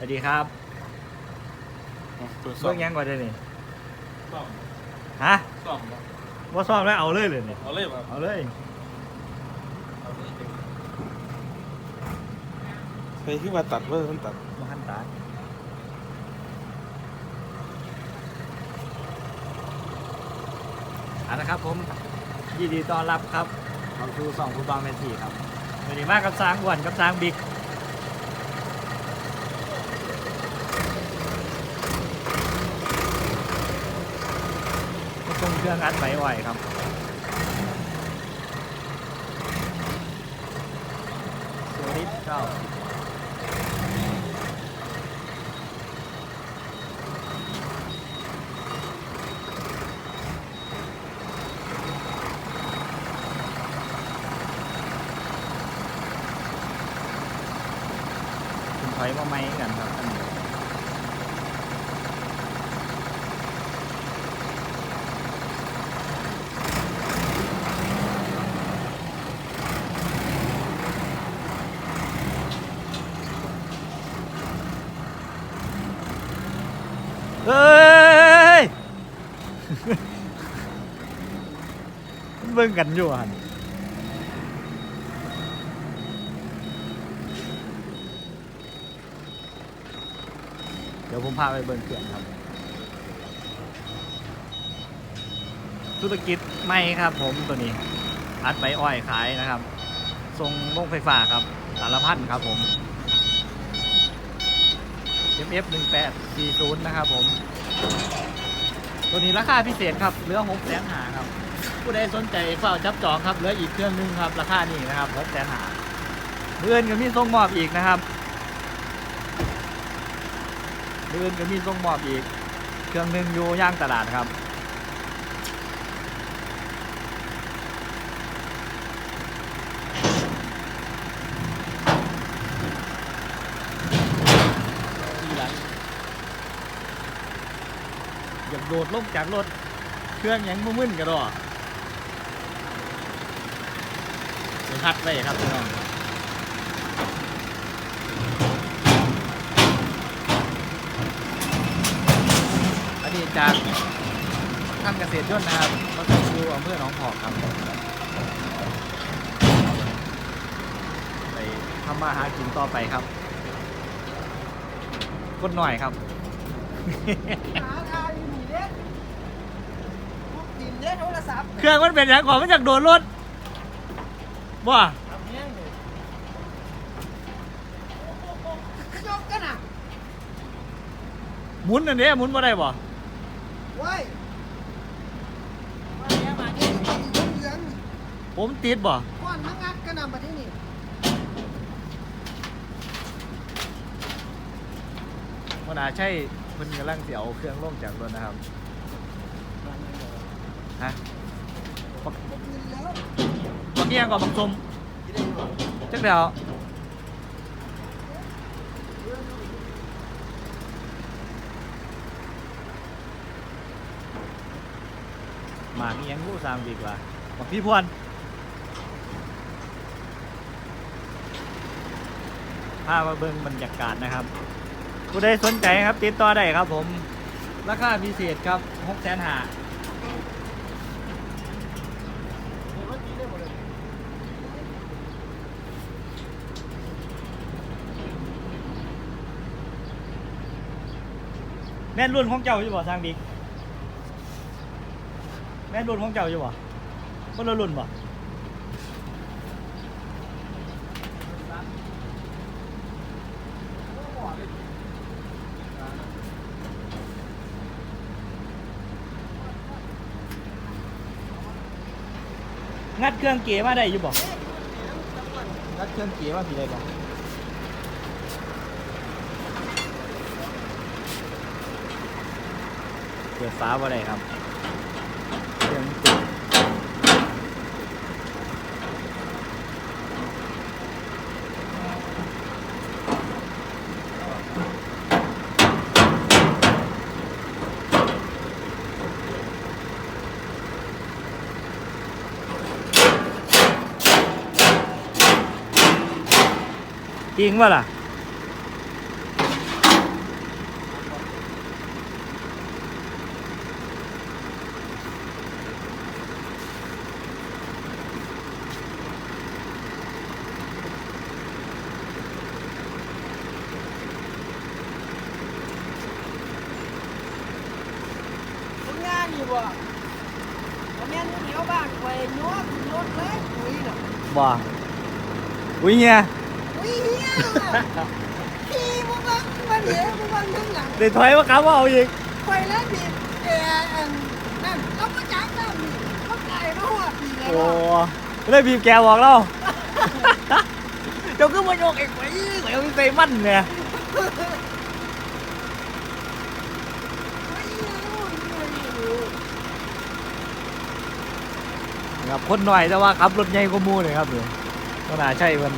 สวัสดีครับตัวสอเบิ่งงยังก่อนเดี๋ยวนี้สองฮะสองครับว่าซ่อมแล้วเอาเลยเลยนี่เอาเลยครับเอาเลยเอาเลยใครที่มาตัดเว้ยมันตัดมาหันตาเอาละครับผมยินดีต้อนรับครับเข้าสู่สองฟุตบอลแมนทีครับวันนี้มากับสร้างอ้วนกับสร้างบิ๊ก ตรงเครื่องอัดไว้ไหวครับสวัสดีเก้าถอยมาไหมกันครับอันนี้เฮ้ย มัน เบิ่งกันอยู่หันเดี๋ยวผมพาไปเบิ่งเขื่อนครับ ธุรกิจใหม่ครับผมตัวนี้อัดใบอ้อยขายนะครับทรงโรงไฟฟ้าครับ สารพันครับผม MF 1840 นะครับผม ตัวนี้ราคาพิเศษครับเหลือ6แสนหาครับ ผู้ใดสนใจเฝ้าจับจองครับเหลืออีกเครื่องหนึงครับ ราคานี้นะครับ6แสนหาเดือนก็มีส่งมอบอีกนะครับเดือนก็มีส่งมอบอีก เครื่องหนึงอยู่ย่างตลาดครับอยากโดดลงจากรถเครื่องยังมึนๆกระดอเดี๋ยวพัดไว้ครับพี่น้องอันนี้จากทำเกษตรยนต์นะครับมาส่งดูอำเภอหนองหอกครับไปทำมาหากินต่อไปครับกดหน่อยครับหาทางอยู่นี่เด้พวกดินเด้โทรศัพท์เครื่องมันเป็นอย่างก่อนมันจากโดนรถ ว่าทำแห้งเลยยกกันอะหมุนอันนี้หมุนมาได้บ่เว้ยมาแล้วมาเนี่ยสีเหลืองผมติดบ่ๆก้อนมังงัดกันนำมาที่นี่มันอาจใช่มันกำลังเสียวเครื่องลงจากรถนะครับฮะบ่คืนแล้วบัก เงี้ยก่อนบักชมจักเดียวหมากเงี้ยงผู้สางดีกว่าบักพี่พวนพาพมาเบิ่งบรรยากาศนะครับผู้ใดสนใจครับติดต่อได้ครับผม ราคาพิเศษครับหกแสนห้า แม่นรุ่นของเจ้าอยู่บ่สร้างบิ๊กแม่นรุ่นของเจ้าอยู่บ่คนละรุ่นบ่งัดเครื่องเก๋มาได้อยู่บ่งัดเครื่องเก๋มาพี่ได้บ่ เปิดฟ้าบ่ได้ครับเรื่องติดจริงป่ะล่ะ บ่อันนี้เหนียวบ้านไปนัวขึ้นรถเลยอุ้ยน่ะบ่อุ้ยเฮียอุ้ยเฮียขี่มึงบังมาเดี๋ยวมึงบังข้างหลัง เดี๋ยวถอยมา ครับว่าเอาอีกไปแล้วดิแกอันนั่นเราก็จับแล้วนี่เขาไก่มาหัวปีแล้วโอ้เลยจ้าก็มาโยกเองไปเดี๋ยวมีใส่มันเนี่ยครับคนหน่อยแต่ว่าขับรถใหญ่กว่ามูเลยครับเดี๋ยวก็น่าใช่มัน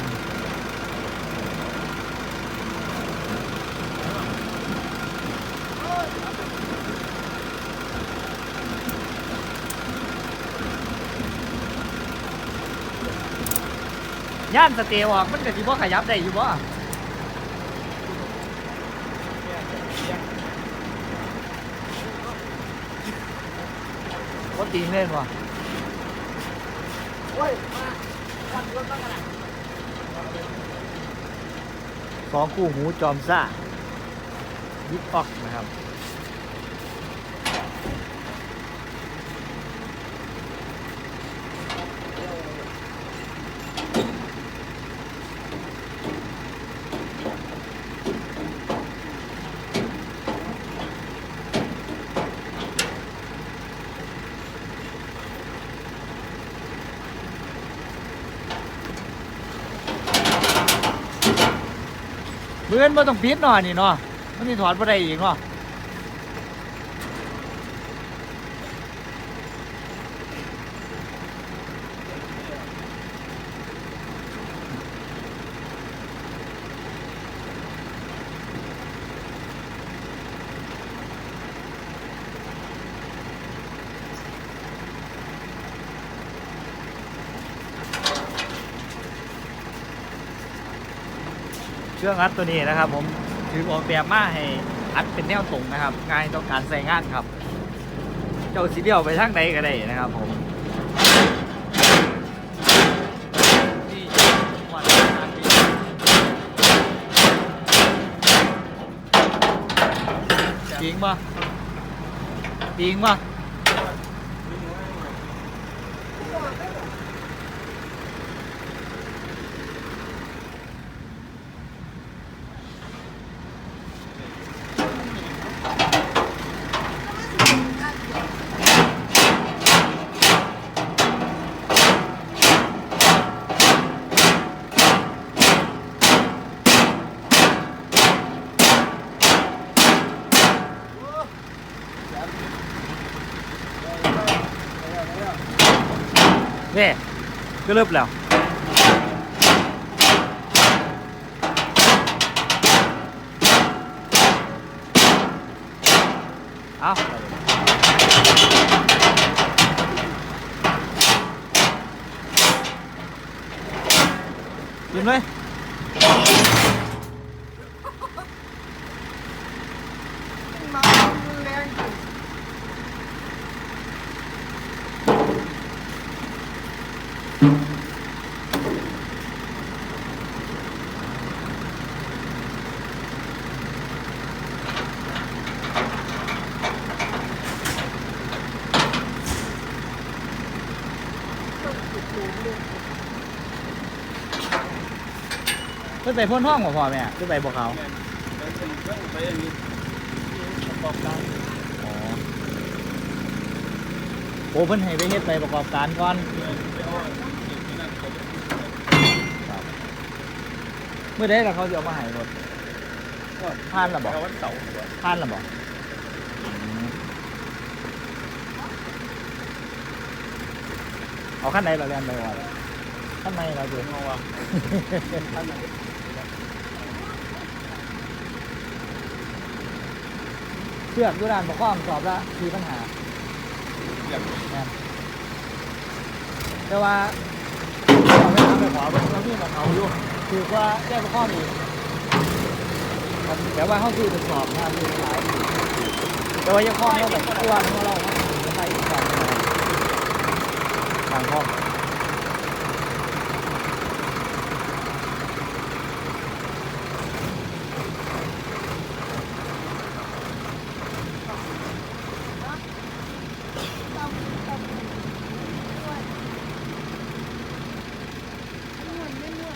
ย่านสเตลออกมันก็สิบ่ขยับได้อยู่บ่ก็ตีนเล่นวะ สองคู่หูจอมซ่ายิบออกนะครับ เพื่อนบ่ต้องปิดหน่อยนี่เนาะมันมีถอดบ่ได้อีกเนาะ เครื่องอัดตัวนี้นะครับ ผมถือออกแบบมาให้อัดเป็นแนวตรงนะครับ ง่ายต่อการใส่งานครับ เจ้าสีเดียวไปทางใดก็ได้นะครับผมนี่จังหวัดกาบินธุ์จริงปะจริงปะ นี่ ก็เริ่มแล้ว เอากินเลย มาแรงขึ้น ขึ้นไปพ่นห้องบ่พ่อแม่ขึ้นไปบ่เขาไปอันนี้ประกอบกาโอ้เพิ่นให้ไปเฮ็ดไปประกอบการก่อนเมื่อใดล่ะเขาจะเอามาให้รถผ่านและบอาวันเสาร์ผ่านและบอืมเอาขั้นไหนเราเรียนไปว่าขั้นในเราอยู่เอาวะท่านไหน เชือกดูด้านประกอบสอบละมีปัญหาอย่างแม่นแต่ว่าเราไม่ทำไปขอเบิ่งเราพี่ของเขาอยู่คือว่าแก้ประกอบอีกมันแต่ว่าเขาคือเป็นสอบนะคือหลายแต่ว่ายังข้อเขาแบบตัวของเราเขาจะไปอีกสอบหนึ่งทางห้องคือขยายเรื่องอะไรเลย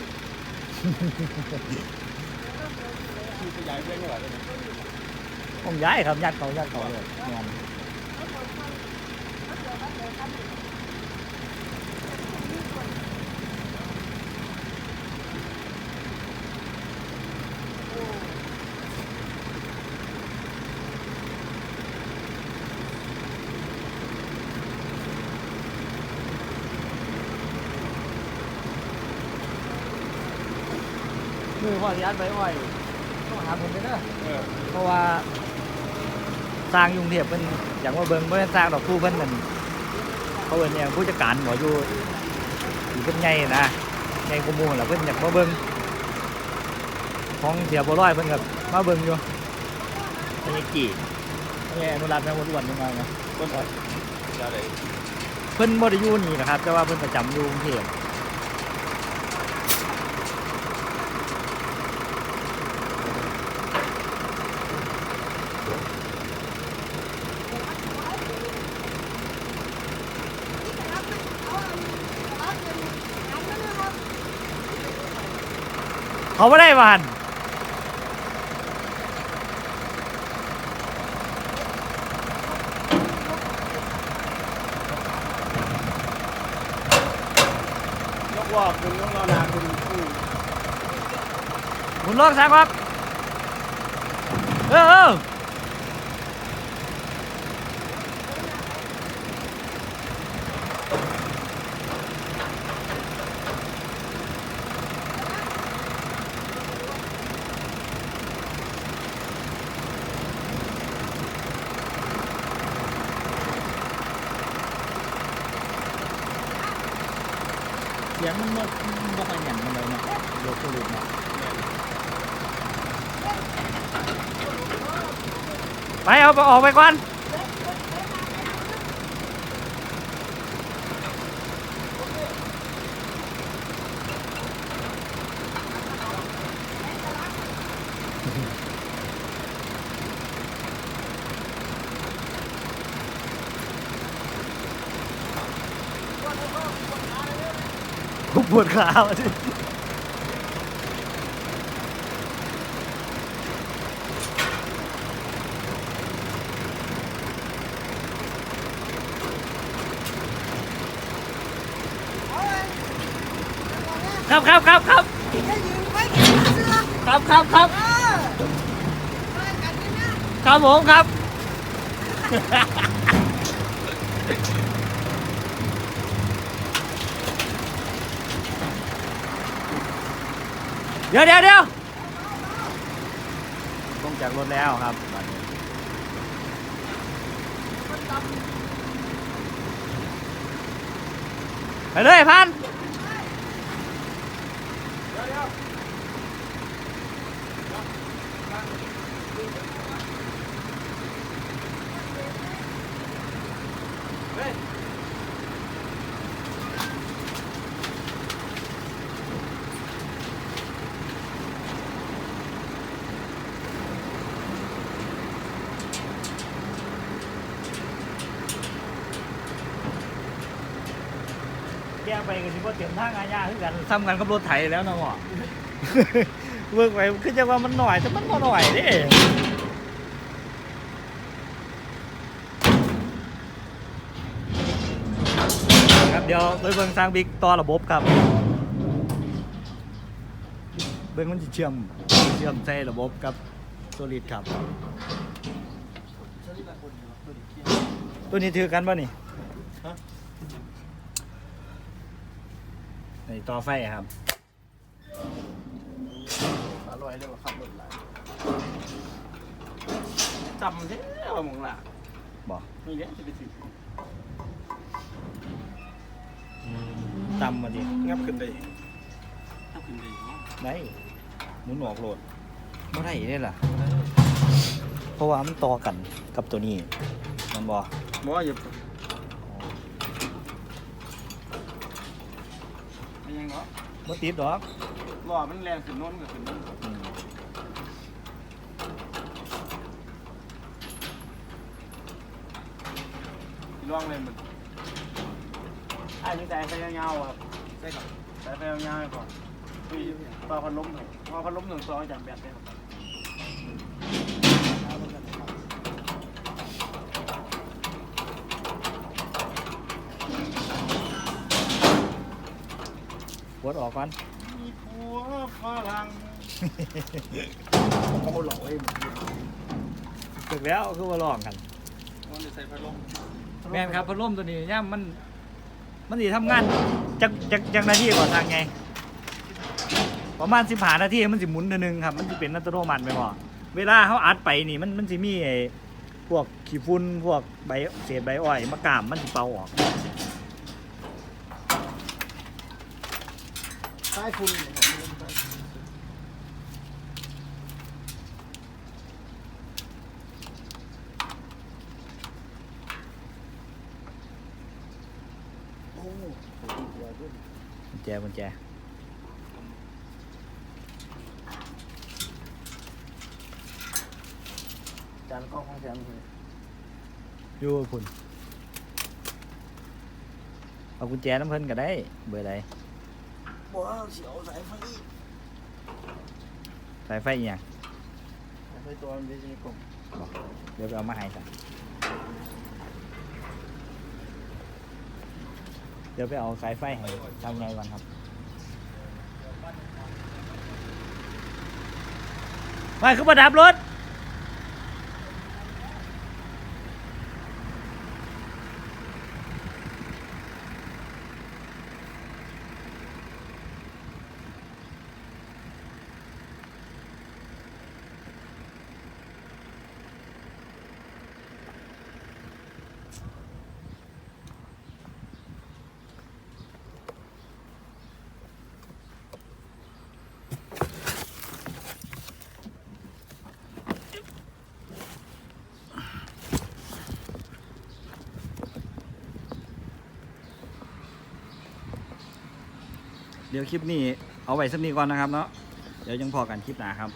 ผมย้ายครับยัดเขายัดเขาเลยงาน มือพ่อยัดใบอ้อยต้องหาผมไปเด้อเออเพราะว่าสร้างอยุงเทียบเป็นอย่างว่าเบิ่งเมื่อสร้างดอกผู้เพิ่นนั่นเขาเอิ้นอย่างผู้จัดการหมออยู่อยู่เพิ่นใหญ่นะใหญ่กว่าหมู่แล้วเพิ่นอยากมาเบิ่งของเสียบ่ร้อยเพิ่นก็มาเบิ่งอยู่เพิ่นยังกี่เพิ่นยังอนุรักษ์แม่อ้วนๆยังไงนะต้นอะไรเพิ่นบ่ได้อยู่นี่นะครับแต่ว่าเพิ่นประจำอยู่กรุงเทพ เขาไม่ได้บานยกว่าคุณต้องรอนาคุณคู่หมุนลอกสักครับ เออเออเสียงมันมันบ่ค่อยหยั่นมันเลยเนาะโลกสรุปเนาะ ไปเอาไปออกไปก่อนปวดขาว่ ครับครับครับครับจะยืนไว้แค่เสื้อครับครับครับเออมากันด้วยนะครับผมครับ เดี๋ยวเดี๋ยวเดี๋ยวลงจากรถแล้วครับไปเลยพัน เตรียมทางอาญาคือกันซ้ำกันกับรถไถแล้วนะหมอเวิร์กไปคือจะว่ามันหน่อยแต่มันบ่หน่อยเดิครับเดี๋ยวไปเบิ่งสร้างบิ๊กต่อระบบครับ เบิ่งมันจะเชื่อมเชื่อมใส่ระบบกับโซลิดครับ ตัวนี้ถือกันป่ะนี่ ในต่อไฟครับอร่อยเลยว่าขับรถหลายจำใช่ไหมมึงล่ะบอกนี่เนี่ยจะไปสิตำมาดิงับขึ้นได้งับขึ้นได้ได้หมุนออกโหลดไม่ได้ได้ล่ะ เพราะว่ามันต่อกันกับตัวนี้ มันบอกบอกว่าอย่าไม่ ยังเนาะบ่ติดดอกรอมันแรงขึ้นโน้นก็ขึ้นโน้นอืมลองเลยมันอันนี้แต่ไฟยาวๆครับใช่ครับแต่ไฟยาวๆก่อนมีต่อพัดลมหนึ่งพอพัดลมหนึ่งซองจากแบตได้ครับ ป วดออกก่อนมีผัวฝรั่งเขาหลอกให้ถึกแล้วคือว่าลองกัน มันจะใส่พัดลมแม่นครับพัดลมตัวนี้ย่ามมัน มันสิทำงานจักจักจักนาทีก่อนทางไง ประมาณสิบหานาทีมันสิหมุนเทีนึงครับ มันจะเป็นอัตโนมัติไปบ่เวลาเขาอัดไปนี่มันมันสิมีไอ้พวกขี้ฝุ่นพวกใบเศษใบอ้อยมะกามมันสิเป่าออก ใต้คุณโอ้โหสวยขึ้นกุญแจกุญแจจ บอร์ใดบอกว่าเสียวสายไฟสายไฟอหย่างใส่ตัวมันเป็นกลมบอกเดี๋ยวไปเอามาให้จ้ะเดี๋ยวไปเอาสายไฟให้ทำไงก่อนครับ ไปขึ้นมาดับรถ ดี๋ยวคลิปนี้เอาไว้สักนี้ก่อนนะครับเนาะเดี๋ยวยังพอกันคลิปหน้าครับ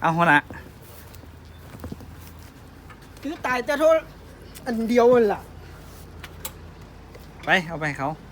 เอาหัวหน้าคือตายแต่โทษอันเดียวนั่นล่ะ ไปเอาไปให้เขาเ